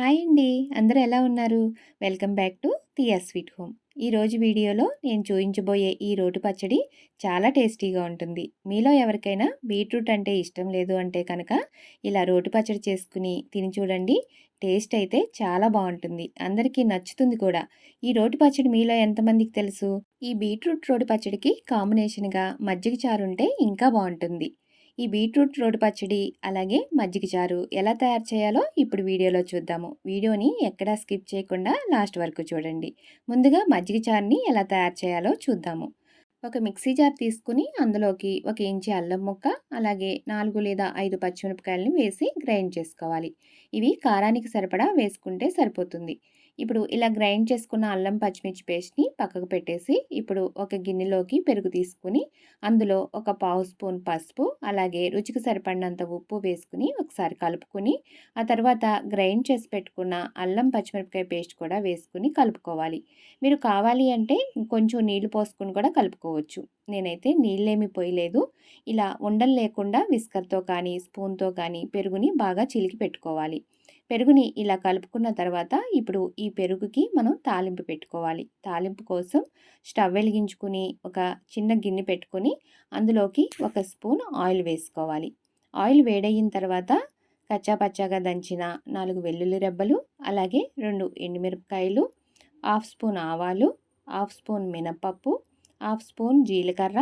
Hi అండి. అందరూ ఎలా ఉన్నారు? Welcome back to Thiya sweet home. ఈరోజు వీడియోలో నేను చూపించబోయే ఈ రోటి పచ్చడి చాలా టేస్టీగా ఉంటుంది. మీలో ఎవరికైనా బీట్రూట్ అంటే ఇష్టం లేదు అంటే కనుక ఇలా రోటి పచ్చడి చేసుకుని తిని చూడండి. టేస్ట్ అయితే చాలా బాగుంటుంది. అందరికీ నచ్చుతుంది కూడా. ఈ రోటి పచ్చడి మీలో ఎంతమందికి తెలుసు? ఈ బీట్రూట్ రోటి పచ్చడికి కాంబినేషన్గా మజ్జిగ చారు ఉంటే ఇంకా బాగుంటుంది. ఈ బీట్రూట్ రోడ్డు పచ్చడి అలాగే మజ్జిగ చారు ఎలా తయారు చేయాలో ఇప్పుడు వీడియోలో చూద్దాము. వీడియోని ఎక్కడా స్కిప్ చేయకుండా లాస్ట్ వరకు చూడండి. ముందుగా మజ్జిగ చారుని ఎలా తయారు చేయాలో చూద్దాము. ఒక మిక్సీ జార్ తీసుకుని అందులోకి ఒక ఇంచి అల్లం ముక్క అలాగే నాలుగు లేదా ఐదు పచ్చిమిరపకాయలను వేసి గ్రైండ్ చేసుకోవాలి. ఇవి కారానికి సరిపడా వేసుకుంటే సరిపోతుంది. ఇప్పుడు ఇలా గ్రైండ్ చేసుకున్న అల్లం పచ్చిమిర్చి పేస్ట్ని పక్కకు పెట్టేసి ఇప్పుడు ఒక గిన్నెలోకి పెరుగు తీసుకుని అందులో ఒక పావు స్పూన్ పసుపు అలాగే రుచికి సరిపడినంత ఉప్పు వేసుకుని ఒకసారి కలుపుకొని ఆ తర్వాత గ్రైండ్ చేసి పెట్టుకున్న అల్లం పచ్చిమిరపకాయ పేస్ట్ కూడా వేసుకుని కలుపుకోవాలి. మీరు కావాలి అంటే కొంచెం నీళ్ళు పోసుకుని కూడా కలుపుకోవచ్చు. నేనైతే నీళ్ళేమి పోయలేదు. ఇలా ఉండలు లేకుండా విస్కర్తో కానీ స్పూన్తో కానీ పెరుగుని బాగా చిలికి పెట్టుకోవాలి. పెరుగుని ఇలా కలుపుకున్న తర్వాత ఇప్పుడు ఈ పెరుగుకి మనం తాలింపు పెట్టుకోవాలి. తాలింపు కోసం స్టవ్ వెలిగించుకుని ఒక చిన్న గిన్నె పెట్టుకొని అందులోకి ఒక స్పూన్ ఆయిల్ వేసుకోవాలి. ఆయిల్ వేడయిన తర్వాత కచ్చాపచ్చాగా దంచిన నాలుగు వెల్లుల్లి రెబ్బలు అలాగే రెండు ఎండుమిరపకాయలు హాఫ్ స్పూన్ ఆవాలు హాఫ్ స్పూన్ మినపప్పు హాఫ్ స్పూన్ జీలకర్ర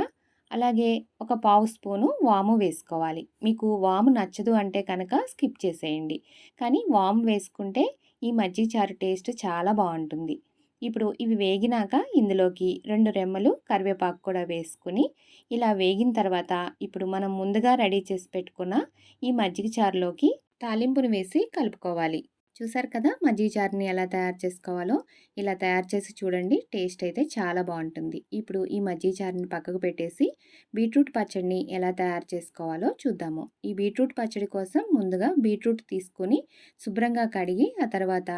అలాగే ఒక పావు స్పూను వాము వేసుకోవాలి. మీకు వాము నచ్చదు అంటే కనుక స్కిప్ చేసేయండి. కానీ వాము వేసుకుంటే ఈ మజ్జిగ చారు టేస్ట్ చాలా బాగుంటుంది. ఇప్పుడు ఇవి వేగినాక ఇందులోకి రెండు రెమ్మలు కరివేపాకు కూడా వేసుకుని ఇలా వేగిన తర్వాత ఇప్పుడు మనం ముందుగా రెడీ చేసి పెట్టుకున్న ఈ మజ్జిగ చారులోకి తాలింపును వేసి కలుపుకోవాలి. చూసారు కదా! మజ్జీ చారుని ఎలా తయారు చేసుకోవాలో? ఇలా తయారు చేసి చూడండి టేస్ట్ అయితే చాలా బాగుంటుంది. ఇప్పుడు ఈ మజ్జీ చారుని పక్కకు పెట్టేసి బీట్రూట్ పచ్చడిని ఎలా తయారు చేసుకోవాలో చూద్దాము. ఈ బీట్రూట్ పచ్చడి కోసం ముందుగా బీట్రూట్ తీసుకొని శుభ్రంగా కడిగి ఆ తర్వాత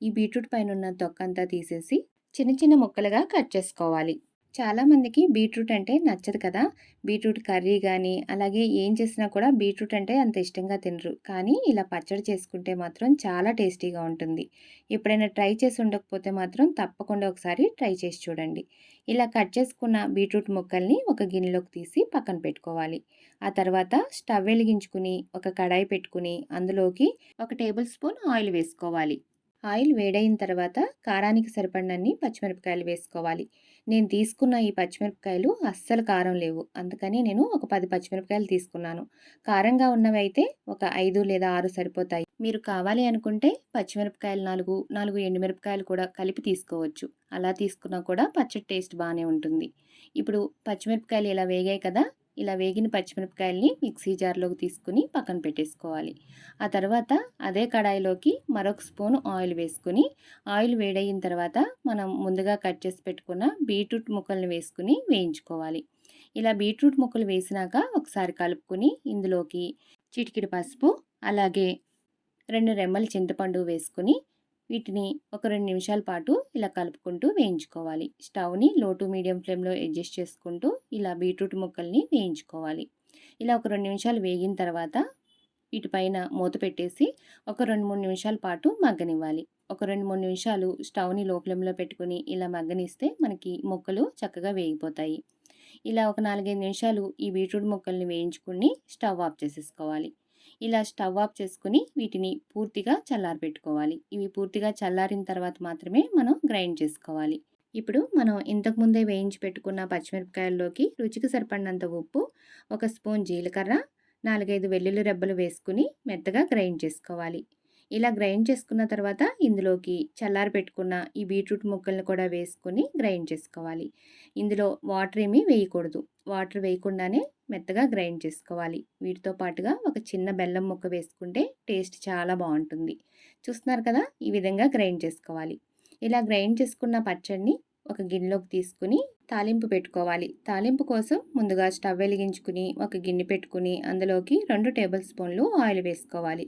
ఈ బీట్రూట్ పైన ఉన్న తొక్కంతా తీసేసి చిన్న చిన్న ముక్కలుగా కట్ చేసుకోవాలి. చాలామందికి బీట్రూట్ అంటే నచ్చదు కదా. బీట్రూట్ కర్రీ కానీ అలాగే ఏం చేసినా కూడా బీట్రూట్ అంటే అంత ఇష్టంగా తినరు. కానీ ఇలా పచ్చడి చేసుకుంటే మాత్రం చాలా టేస్టీగా ఉంటుంది. ఎప్పుడైనా ట్రై చేసి ఉండకపోతే మాత్రం తప్పకుండా ఒకసారి ట్రై చేసి చూడండి. ఇలా కట్ చేసుకున్న బీట్రూట్ ముక్కల్ని ఒక గిన్నెలోకి తీసి పక్కన పెట్టుకోవాలి. ఆ తర్వాత స్టవ్ వెలిగించుకుని ఒక కడాయి పెట్టుకుని అందులోకి ఒక టేబుల్ స్పూన్ ఆయిల్ వేసుకోవాలి. ఆయిల్ వేడైన తర్వాత కారానికి సరిపడినన్ని పచ్చిమిరపకాయలు వేసుకోవాలి. నేను తీసుకున్న ఈ పచ్చిమిరపకాయలు అస్సలు కారం లేవు. అందుకని నేను ఒక పది పచ్చిమిరపకాయలు తీసుకున్నాను. కారంగా ఉన్నవి అయితే ఒక ఐదు లేదా ఆరు సరిపోతాయి. మీరు కావాలి అనుకుంటే పచ్చిమిరపకాయలు నాలుగు నాలుగు ఎండుమిరపకాయలు కూడా కలిపి తీసుకోవచ్చు. అలా తీసుకున్నా కూడా పచ్చడి టేస్ట్ బాగానే ఉంటుంది. ఇప్పుడు పచ్చిమిరపకాయలు ఇలా వేగాయి కదా ఇలా వేగిన పచ్చిమిరపకాయల్ని మిక్సీ జార్లోకి తీసుకుని పక్కన పెట్టేసుకోవాలి. ఆ తర్వాత అదే కడాయిలోకి మరొక స్పూన్ ఆయిల్ వేసుకుని ఆయిల్ వేడయిన తర్వాత మనం ముందుగా కట్ చేసి పెట్టుకున్న బీట్రూట్ ముక్కల్ని వేసుకుని వేయించుకోవాలి. ఇలా బీట్రూట్ ముక్కలు వేసినాక ఒకసారి కలుపుకుని ఇందులోకి చిటికిడి పసుపు అలాగే రెండు రెమ్మల చింతపండు వేసుకుని వీటిని ఒక రెండు నిమిషాల పాటు ఇలా కలుపుకుంటూ వేయించుకోవాలి. స్టవ్ని లో టు మీడియం ఫ్లేమ్లో అడ్జస్ట్ చేసుకుంటూ ఇలా బీట్రూట్ ముక్కల్ని వేయించుకోవాలి. ఇలా ఒక రెండు నిమిషాలు వేగిన తర్వాత వీటిపైన మూత పెట్టేసి ఒక రెండు మూడు నిమిషాల పాటు మగ్గనివ్వాలి. ఒక రెండు మూడు నిమిషాలు స్టవ్ని లో ఫ్లేమ్లో పెట్టుకుని ఇలా మగ్గనిస్తే మనకి ముక్కలు చక్కగా వేగిపోతాయి. ఇలా ఒక నాలుగైదు నిమిషాలు ఈ బీట్రూట్ ముక్కల్ని వేయించుకుని స్టవ్ ఆఫ్ చేసేసుకోవాలి. ఇలా స్టవ్ ఆఫ్ చేసుకుని వీటిని పూర్తిగా చల్లారబెట్టుకోవాలి. ఇవి పూర్తిగా చల్లారిన తర్వాత మాత్రమే మనం గ్రైండ్ చేసుకోవాలి. ఇప్పుడు మనం ఇంతకుముందే వేయించి పెట్టుకున్న పచ్చిమిరపకాయల్లోకి రుచికి సరిపడినంత ఉప్పు ఒక స్పూన్ జీలకర్ర నాలుగైదు వెల్లుల్లి రెబ్బలు వేసుకుని మెత్తగా గ్రైండ్ చేసుకోవాలి. ఇలా గ్రైండ్ చేసుకున్న తర్వాత ఇందులోకి చల్లారి పెట్టుకున్న ఈ బీట్రూట్ ముక్కల్ని కూడా వేసుకొని గ్రైండ్ చేసుకోవాలి. ఇందులో వాటర్ ఏమీ వేయకూడదు. వాటర్ వేయకుండానే మెత్తగా గ్రైండ్ చేసుకోవాలి. వీటితో పాటుగా ఒక చిన్న బెల్లం ముక్క వేసుకుంటే టేస్ట్ చాలా బాగుంటుంది. చూస్తున్నారు కదా ఈ విధంగా గ్రైండ్ చేసుకోవాలి. ఇలా గ్రైండ్ చేసుకున్న పచ్చడిని ఒక గిన్నెలోకి తీసుకుని తాలింపు పెట్టుకోవాలి. తాలింపు కోసం ముందుగా స్టవ్ వెలిగించుకుని ఒక గిన్నె పెట్టుకుని అందులోకి రెండు టేబుల్ స్పూన్లు ఆయిల్ వేసుకోవాలి.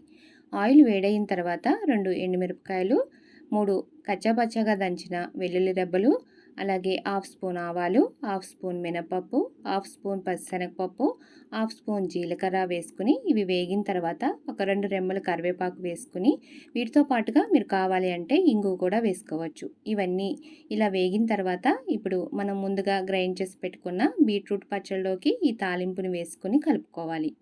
ఆయిల్ వేడైన తర్వాత రెండు ఎండుమిరపకాయలు మూడు కచ్చాపచ్చాగా దంచిన వెల్లుల్లి రెబ్బలు అలాగే హాఫ్ స్పూన్ ఆవాలు హాఫ్ స్పూన్ మినపప్పు హాఫ్ స్పూన్ పచ్చిశనగపప్పు హాఫ్ స్పూన్ జీలకర్ర వేసుకుని ఇవి వేగిన తర్వాత ఒక రెండు రెమ్మలు కరివేపాకు వేసుకుని వీటితో పాటుగా మీరు కావాలి అంటే ఇంగు కూడా వేసుకోవచ్చు. ఇవన్నీ ఇలా వేగిన తర్వాత ఇప్పుడు మనం ముందుగా గ్రైండ్ చేసి పెట్టుకున్న బీట్రూట్ పచ్చళ్ళలోకి ఈ తాలింపుని వేసుకుని కలుపుకోవాలి.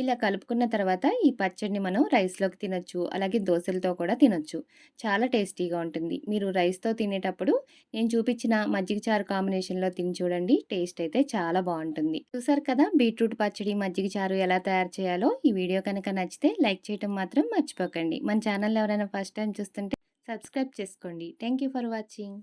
ఇలా కలుపుకున్న తర్వాత ఈ పచ్చడిని మనం రైస్లోకి తినొచ్చు అలాగే దోశలతో కూడా తినొచ్చు. చాలా టేస్టీగా ఉంటుంది. మీరు రైస్తో తినేటప్పుడు నేను చూపించిన మజ్జిగ చారు కాంబినేషన్లో తిని చూడండి టేస్ట్ అయితే చాలా బాగుంటుంది. చూసారు కదా బీట్రూట్ పచ్చడి మజ్జిగ చారు ఎలా తయారు చేయాలో? ఈ వీడియో కనుక నచ్చితే లైక్ చేయడం మాత్రం మర్చిపోకండి. మన ఛానల్ ఎవరైనా ఫస్ట్ టైం చూస్తుంటే సబ్స్క్రైబ్ చేసుకోండి. Thank you for watching.